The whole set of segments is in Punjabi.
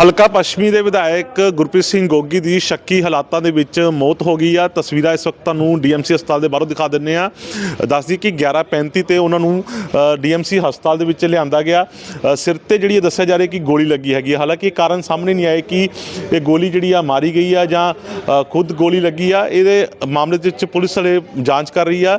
ਹਲਕਾ ਪੱਛਮੀ ਦੇ ਵਿਧਾਇਕ ਗੁਰਪ੍ਰੀਤ ਸਿੰਘ ਗੋਗੀ ਦੀ ਸ਼ੱਕੀ ਹਾਲਾਤਾਂ ਦੇ ਵਿੱਚ ਮੌਤ ਹੋ ਗਈ ਆ। ਤਸਵੀਰਾਂ ਇਸ ਵਕਤ ਤੁਹਾਨੂੰ ਡੀਐਮਸੀ ਹਸਪਤਾਲ ਦੇ ਬਾਹਰੋਂ ਦਿਖਾ ਦਿੰਨੇ ਆ। ਦੱਸਦੀ ਕਿ 11:35 ਤੇ ਉਹਨਾਂ ਨੂੰ ਡੀਐਮਸੀ ਹਸਪਤਾਲ ਦੇ ਵਿੱਚ ਲਿਆਂਦਾ ਗਿਆ। ਸਿਰ ਤੇ ਜਿਹੜੀ ਇਹ ਦੱਸਿਆ ਜਾ ਰਿਹਾ ਕਿ ਗੋਲੀ ਲੱਗੀ ਹੈਗੀ ਆ। ਹਾਲਾਂਕਿ ਇਹ ਕਾਰਨ ਸਾਹਮਣੇ ਨਹੀਂ ਆਏ ਕਿ ਇਹ ਗੋਲੀ ਜਿਹੜੀ ਆ ਮਾਰੀ ਗਈ ਆ ਜਾਂ ਖੁਦ ਗੋਲੀ ਲੱਗੀ ਆ। ਇਹਦੇ ਮਾਮਲੇ ਦੇ ਵਿੱਚ ਪੁਲਿਸ ਵਾਲੇ ਜਾਂਚ ਕਰ ਰਹੀ ਆ।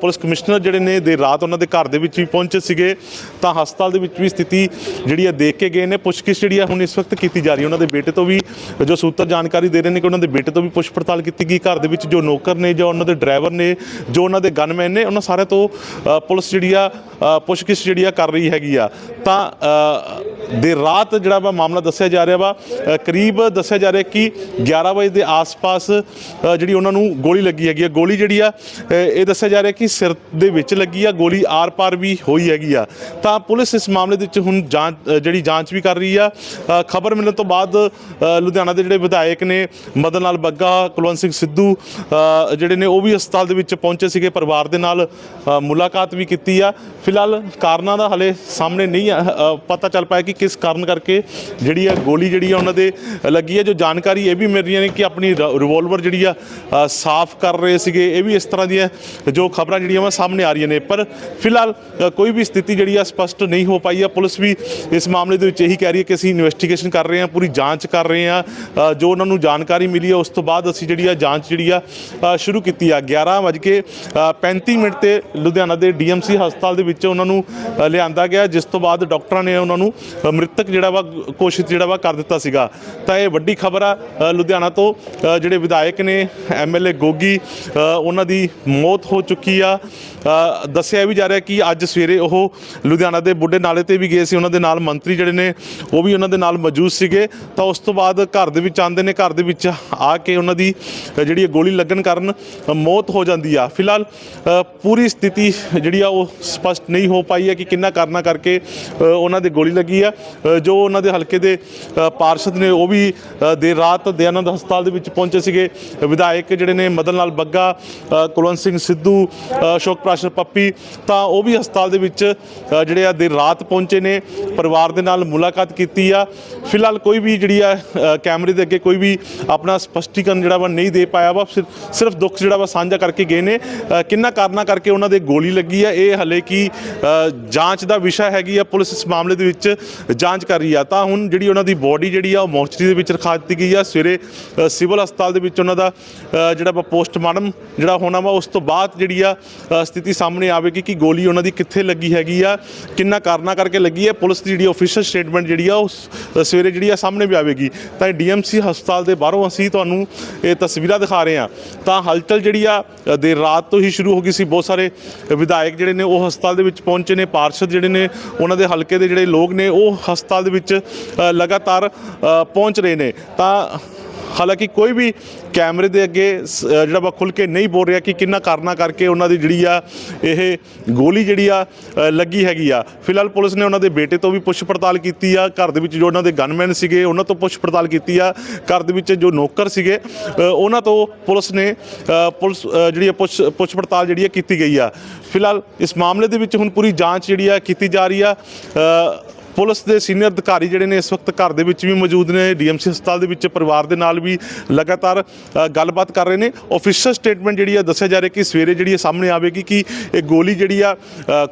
ਪੁਲਿਸ ਕਮਿਸ਼ਨਰ ਜਿਹੜੇ ਨੇ ਦੇ ਰਾਤ ਉਹਨਾਂ ਦੇ ਘਰ ਦੇ ਵਿੱਚ ਵੀ ਪਹੁੰਚੇ ਸੀਗੇ। ਤਾਂ ਹਸਪਤਾਲ ਦੇ ਵਿੱਚ ਵੀ ਸਥਿਤੀ ਜਿਹੜੀ ਆ ਦੇਖ ਕੇ ਗਏ ਨੇ। ਪੁੱਛਗਿੱਛ ਜਿਹੜੀ ਆ ਹੁਣ ਇਸ ਵਕਤ ਕੀਤੀ ਜਾ ਰਹੀ ਹੈ। ਉਹਨਾਂ ਦੇ ਬੇਟੇ ਤੋਂ ਵੀ ਜੋ ਸੂਤਰ ਜਾਣਕਾਰੀ ਦੇ ਰਹੇ ਨੇ ਕਿ ਉਹਨਾਂ ਦੇ ਬੇਟੇ ਤੋਂ ਵੀ ਪੁੱਛ ਪੜਤਾਲ ਕੀਤੀ ਗਈ। ਘਰ ਦੇ ਵਿੱਚ ਜੋ ਨੌਕਰ ਨੇ ਜਾਂ ਉਹਨਾਂ ਦੇ ਡਰਾਈਵਰ ਨੇ, ਜੋ ਉਹਨਾਂ ਦੇ ਗਨਮੈਨ ਨੇ, ਉਹਨਾਂ ਸਾਰਿਆਂ ਤੋਂ ਪੁਲਿਸ ਜਿਹੜੀ ਆ ਪੁੱਛਗਿੱਛ ਜਿਹੜੀ ਆ ਕਰ ਰਹੀ ਹੈਗੀ ਆ। ਤਾਂ ਦੇ ਰਾਤ ਜਿਹੜਾ ਵਾ ਮਾਮਲਾ ਦੱਸਿਆ ਜਾ ਰਿਹਾ ਵਾ ਕਰੀਬ ਦੱਸਿਆ ਜਾ ਰਿਹਾ ਕਿ 11 ਵਜੇ ਦੇ ਆਸ-ਪਾਸ ਜਿਹੜੀ ਉਹਨਾਂ ਨੂੰ ਗੋਲੀ ਲੱਗੀ ਹੈਗੀ ਆ। ਗੋਲੀ ਜਿਹੜੀ ਆ ਇਹ ਦੱਸਿਆ ਜਾ ਰਿਹਾ ਕਿ ਸਿਰ ਦੇ ਵਿੱਚ ਲੱਗੀ ਆ, ਗੋਲੀ ਆਰ-ਪਾਰ ਵੀ ਹੋਈ ਹੈਗੀ ਆ। ਤਾਂ ਪੁਲਿਸ ਇਸ ਮਾਮਲੇ ਦੇ ਵਿੱਚ ਹੁਣ ਜਾਂਚ ਜਿਹੜੀ ਜਾਂਚ ਵੀ ਕਰ ਰਹੀ ਆ। ਖਬਰ ਮਿਲਣ ਤੋਂ ਬਾਅਦ ਲੁਧਿਆਣਾ ਦੇ ਜਿਹੜੇ ਵਿਧਾਇਕ ਨੇ, ਮਦਨ ਲਾਲ ਬੱਗਾ, ਕੁਲਵੰਤ ਸਿੰਘ ਸਿੱਧੂ ਜਿਹੜੇ ਨੇ, ਉਹ ਵੀ ਹਸਪਤਾਲ ਦੇ ਵਿੱਚ ਪਹੁੰਚੇ ਸੀਗੇ ਪਰਿਵਾਰ ਦੇ ਨਾਲ ਮੁਲਾਕਾਤ ਵੀ ਕੀਤੀ ਆ। ਫਿਲਹਾਲ ਕਾਰਨਾਂ ਦਾ ਹਲੇ ਸਾਹਮਣੇ ਨਹੀਂ ਪਤਾ ਚੱਲ ਪਾਇਆ ਕਿ ਕਿਸ ਕਾਰਨ ਕਰਕੇ ਜਿਹੜੀ ਆ ਗੋਲੀ ਜਿਹੜੀ ਆ ਉਹਨਾਂ ਦੇ ਲੱਗੀ ਆ। ਜੋ ਜਾਣਕਾਰੀ ਇਹ ਵੀ ਮਿਲ ਰਹੀਆਂ ਨੇ ਕਿ ਆਪਣੀ ਰਿਵੋਲਵਰ ਜਿਹੜੀ ਆ ਸਾਫ਼ ਕਰ ਰਹੇ ਸੀਗੇ। ਇਹ ਵੀ ਇਸ ਤਰ੍ਹਾਂ ਦੀਆਂ ਜੋ ਖਬਰਾਂ ਜਿਹੜੀਆਂ ਵਾ ਸਾਹਮਣੇ ਆ ਰਹੀਆਂ ਨੇ। ਪਰ ਫਿਲਹਾਲ ਕੋਈ ਵੀ ਸਥਿਤੀ ਜਿਹੜੀ ਆ ਸਪਸ਼ਟ ਨਹੀਂ ਹੋ ਪਾਈ ਆ। ਪੁਲਿਸ ਵੀ ਇਸ ਮਾਮਲੇ ਦੇ ਵਿੱਚ ਇਹੀ ਕਹਿ ਰਹੀ ਹੈ ਕਿ ਅਸੀਂ ਇਨਵੈਸਟੀਗੇਸ਼ਨ ਕਰ ਰਹੇ ਹਾਂ, ਪੂਰੀ ਜਾਂਚ ਕਰ ਰਹੇ ਹਾਂ। ਜੋ ਉਹਨਾਂ ਨੂੰ ਜਾਣਕਾਰੀ ਮਿਲੀ ਹੈ, ਉਸ ਤੋਂ ਬਾਅਦ ਅਸੀਂ ਜਿਹੜੀ ਆ ਜਾਂਚ ਜਿਹੜੀ ਆ ਸ਼ੁਰੂ ਕੀਤੀ ਆ। 11:35 ਮਿੰਟ ਤੇ ਲੁਧਿਆਣਾ ਦੇ ਡੀਐਮਸੀ ਹਸਪਤਾਲ ਦੇ ਵਿੱਚ ਉਹਨਾਂ ਨੂੰ ਲਿਆਂਦਾ ਗਿਆ, ਜਿਸ ਤੋਂ ਬਾਅਦ ਡਾਕਟਰਾਂ ਨੇ ਉਹਨਾਂ ਨੂੰ ਮ੍ਰਿਤਕ ਜਿਹੜਾ ਵਾ, ਘੋਸ਼ਿਤ ਜਿਹੜਾ ਵਾ ਕਰ ਦਿੱਤਾ ਸੀਗਾ। ਤਾਂ ਇਹ ਵੱਡੀ ਖਬਰ ਆ ਲੁਧਿਆਣਾ ਤੋਂ ਜਿਹੜੇ ਵਿਧਾਇਕ ਨੇ ਐਮਐਲਏ ਗੋਗੀ ਉਹਨਾਂ ਦੀ ਮੌਤ ਹੋ ਚੁੱਕੀ ਆ। ਦੱਸਿਆ ਵੀ ਜਾ ਰਿਹਾ ਕਿ ਅੱਜ ਸਵੇਰੇ ਉਹ ਲੁਧਿਆਣਾ ਦੇ ਬੁੱਢੇ ਨਾਲੇ ਤੇ ਵੀ ਗਏ ਸੀ। ਉਹਨਾਂ ਦੇ ਨਾਲ ਮੰਤਰੀ ਜਿਹੜੇ ਨੇ, ਉਹ ਵੀ ਉਹਨਾਂ ਦੇ ਨਾਲ ਮੌਜੂਦ ਸੀਗੇ ਤਾਂ ਉਸ ਤੋਂ ਬਾਅਦ ਘਰ ਦੇ ਵਿੱਚ ਆਉਂਦੇ ਨੇ ਘਰ ਦੇ ਵਿੱਚ ਆ ਕੇ ਉਹਨਾਂ ਦੀ ਜਿਹੜੀ ਇਹ ਗੋਲੀ ਲੱਗਣ ਕਾਰਨ ਮੌਤ ਹੋ ਜਾਂਦੀ ਆ। ਫਿਲਹਾਲ ਪੂਰੀ ਸਥਿਤੀ ਜਿਹੜੀ ਆ ਉਹ ਸਪਸ਼ਟ ਨਹੀਂ ਹੋ ਪਾਈ ਹੈ ਕਿ ਕਿੰਨਾ ਕਾਰਨਾਂ ਕਰਕੇ ਉਹਨਾਂ ਦੇ ਗੋਲੀ ਲੱਗੀ ਆ। ਜੋ ਉਹਨਾਂ ਦੇ ਹਲਕੇ ਦੇ ਪਾਰਸ਼ਦ ਨੇ ਉਹ ਵੀ ਦੇਰ ਰਾਤ ਦਯਾਨੰਦ ਹਸਪਤਾਲ ਦੇ ਵਿੱਚ ਪਹੁੰਚੇ ਸੀਗੇ। ਵਿਧਾਇਕ ਜਿਹੜੇ ਨੇ ਮਦਨ ਲਾਲ ਬੱਗਾ ਕੁਲਵੰਤ ਸਿੰਘ ਸਿੱਧੂ ਅ, ਅਸ਼ੋਕ ਪ੍ਰਾਸ਼ਰ ਪੱਪੀ ਤਾਂ ਉਹ ਵੀ ਹਸਪਤਾਲ ਦੇ ਵਿੱਚ ਜਿਹੜੇ ਆ ਦੇਰ ਰਾਤ ਪਹੁੰਚੇ ਨੇ। ਪਰਿਵਾਰ ਦੇ ਨਾਲ ਮੁਲਾਕਾਤ ਕੀਤੀ ਆ। ਫਿਲਹਾਲ ਕੋਈ ਵੀ ਜਿਹੜੀ ਆ ਕੈਮਰੇ ਦੇ ਅੱਗੇ ਕੋਈ ਵੀ ਆਪਣਾ ਸਪਸ਼ਟੀਕਰਨ ਜਿਹੜਾ ਵਾ ਨਹੀਂ ਦੇ ਪਾਇਆ ਵਾ, ਸਿਰ- ਸਿਰਫ ਦੁੱਖ ਜਿਹੜਾ ਵਾ ਸਾਂਝਾ ਕਰਕੇ ਗਏ ਨੇ। ਕਿੰਨਾ ਕਾਰਨਾਂ ਕਰਕੇ ਉਹਨਾਂ ਦੇ ਗੋਲੀ ਲੱਗੀ ਆ, ਇਹ ਹਲੇ ਕੀ ਜਾਂਚ ਦਾ ਵਿਸ਼ਾ ਹੈਗੀ ਆ, ਪੁਲਿਸ ਇਸ ਮਾਮਲੇ ਦੇ ਵਿੱਚ ਜਾਂਚ ਕਰ ਰਹੀ ਆ। ਤਾਂ ਹੁਣ ਜਿਹੜੀ ਉਹਨਾਂ ਦੀ ਬੋਡੀ ਜਿਹੜੀ ਆ, ਉਹ ਮੋਰਚਰੀ ਦੇ ਵਿੱਚ ਰਖਾ ਦਿੱਤੀ ਗਈ ਆ। ਸਵੇਰੇ ਸਿਵਲ ਹਸਪਤਾਲ ਦੇ ਵਿੱਚ ਉਹਨਾਂ ਦਾ ਜਿਹੜਾ ਵਾ ਪੋਸਟਮਾਰਟਮ ਜਿਹੜਾ ਹੋਣਾ ਵਾ, ਉਸ ਤੋਂ ਬਾਅਦ ਜਿਹੜੀ ਆ ਸਥਿਤੀ ਸਾਹਮਣੇ ਆਵੇਗੀ ਕਿ ਗੋਲੀ ਉਹਨਾਂ ਦੀ ਕਿੱਥੇ ਲੱਗੀ ਹੈਗੀ ਆ, ਕਿੰਨਾ ਕਾਰਨਾਂ ਕਰਕੇ ਲੱਗੀ ਹੈ ਪੁਲਿਸ ਦੀ ਜਿਹੜੀ ਅਫੀਸ਼ੀਅਲ ਸਟੇਟਮੈਂਟ ਜਿਹੜੀ ਆ, ਉਹ ਸਵੇਰੇ ਜਿਹੜੀ ਆ ਸਾਹਮਣੇ ਵੀ ਆਵੇਗੀ, ਤਾਂ ਇਹ ਡੀਐਮਸੀ ਹਸਪਤਾਲ ਦੇ ਬਾਹਰੋਂ ਅਸੀਂ ਤੁਹਾਨੂੰ ਇਹ ਤਸਵੀਰਾਂ ਦਿਖਾ ਰਹੇ ਹਾਂ। ਤਾਂ ਹਲਚਲ ਜਿਹੜੀ ਆ ਦੇਰ ਰਾਤ ਤੋਂ ਹੀ ਸ਼ੁਰੂ ਹੋ ਗਈ ਸੀ। ਬਹੁਤ ਸਾਰੇ ਵਿਧਾਇਕ ਜਿਹੜੇ ਨੇ, ਉਹ ਹਸਪਤਾਲ ਦੇ ਵਿੱਚ ਪਹੁੰਚੇ ਨੇ। ਪਾਰਸ਼ਦ ਜਿਹੜੇ ਨੇ, ਉਹਨਾਂ ਦੇ ਹਲਕੇ ਦੇ ਜਿਹੜੇ ਲੋਕ ਨੇ, ਉਹ ਹਸਪਤਾਲ ਦੇ ਵਿੱਚ ਲਗਾਤਾਰ ਪਹੁੰਚ ਰਹੇ ਨੇ। ਤਾਂ ਹਾਲਾਂਕਿ ਕੋਈ ਵੀ ਕੈਮਰੇ ਦੇ ਅੱਗੇ ਸ- ਜਿਹੜਾ ਵਾ ਖੁੱਲ ਕੇ ਨਹੀਂ ਬੋਲ ਰਿਹਾ ਕਿ ਕਿੰਨਾ ਕਾਰਨਾਂ ਕਰਕੇ ਉਹਨਾਂ ਦੀ ਜਿਹੜੀ ਆ, ਇਹ ਗੋਲੀ ਜਿਹੜੀ ਆ ਲੱਗੀ ਹੈਗੀ ਆ। ਫਿਲਹਾਲ ਪੁਲਿਸ ਨੇ ਉਹਨਾਂ ਦੇ ਬੇਟੇ ਤੋਂ ਵੀ ਪੁੱਛ ਪੜਤਾਲ ਕੀਤੀ ਆ। ਘਰ ਦੇ ਵਿੱਚ ਜੋ ਉਹਨਾਂ ਦੇ ਗਨਮੈਨ ਸੀਗੇ, ਉਹਨਾਂ ਤੋਂ ਪੁੱਛ ਪੜਤਾਲ ਕੀਤੀ ਆ। ਘਰ ਦੇ ਵਿੱਚ ਜੋ ਨੌਕਰ ਸੀਗੇ ਉਹਨਾਂ ਤੋਂ ਪੁਲਿਸ ਨੇ ਪੁਲਿਸ ਜਿਹੜੀ ਆ ਪੁੱਛ ਪੁੱਛ ਪੜਤਾਲ ਜਿਹੜੀ ਆ ਕੀਤੀ ਗਈ ਆ। ਫਿਲਹਾਲ ਇਸ ਮਾਮਲੇ ਦੇ ਵਿੱਚ ਹੁਣ ਪੂਰੀ ਜਾਂਚ ਜਿਹੜੀ ਆ ਕੀਤੀ ਜਾ ਰਹੀ ਆ। ਪੁਲਿਸ ਦੇ ਸੀਨੀਅਰ ਅਧਿਕਾਰੀ ਜਿਹੜੇ ਨੇ ਇਸ ਵਕਤ ਘਰ ਦੇ ਵਿੱਚ ਵੀ ਮੌਜੂਦ ਨੇ, ਡੀਐਮਸੀ ਹਸਪਤਾਲ ਦੇ ਵਿੱਚ ਪਰਿਵਾਰ ਦੇ ਨਾਲ ਵੀ ਲਗਾਤਾਰ ਗੱਲਬਾਤ ਕਰ ਰਹੇ ਨੇ। ਆਫੀਸ਼ੀਅਲ ਸਟੇਟਮੈਂਟ ਜਿਹੜੀ ਆ, ਦੱਸਿਆ ਜਾ ਰਿਹਾ ਕਿ ਸਵੇਰੇ ਜਿਹੜੀ ਆ ਸਾਹਮਣੇ ਆਵੇਗੀ ਕਿ ਇਹ ਗੋਲੀ ਜਿਹੜੀ ਆ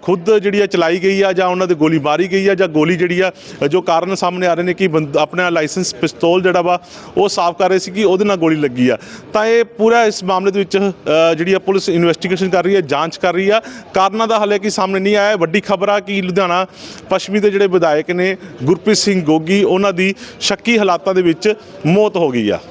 ਖੁਦ ਜਿਹੜੀ ਆ ਚਲਾਈ ਗਈ ਆ ਜਾਂ ਉਹਨਾਂ ਦੇ ਗੋਲੀ ਮਾਰੀ ਗਈ ਆ ਜਾਂ ਗੋਲੀ ਜਿਹੜੀ ਆ, ਜੋ ਕਾਰਨ ਸਾਹਮਣੇ ਆ ਰਹੇ ਨੇ ਕਿ ਬੰਦ- ਆਪਣਾ ਲਾਇਸੈਂਸ ਪਿਸਤੌਲ ਜਿਹੜਾ ਵਾ, ਉਹ ਸਾਫ਼ ਕਰ ਰਹੇ ਸੀ ਕਿ ਉਹਦੇ ਨਾਲ ਗੋਲੀ ਲੱਗੀ ਆ। ਤਾਂ ਇਹ ਪੂਰਾ ਇਸ ਮਾਮਲੇ ਦੇ ਵਿੱਚ ਜਿਹੜੀ ਆ ਪੁਲਿਸ ਇਨਵੈਸਟੀਗੇਸ਼ਨ ਕਰ ਰਹੀ ਹੈ ਜਾਂਚ ਕਰ ਰਹੀ ਆ। ਕਾਰਨਾਂ ਦਾ ਹਾਲੇ ਕੀ ਸਾਹਮਣੇ ਨਹੀਂ ਆਇਆ। ਵੱਡੀ ਖਬਰ ਆ ਕਿ ਲੁਧਿਆਣਾ, ਪੱਛਮੀ ਦੇ ਜਿਹੜੇ ਵਿਧਾਇਕ ਨੇ ਗੁਰਪ੍ਰੀਤ ਸਿੰਘ ਗੋਗੀ, ਉਹਨਾਂ ਦੀ ਸ਼ੱਕੀ ਹਾਲਾਤਾਂ ਦੇ ਵਿੱਚ ਮੌਤ ਹੋ ਗਈ ਆ।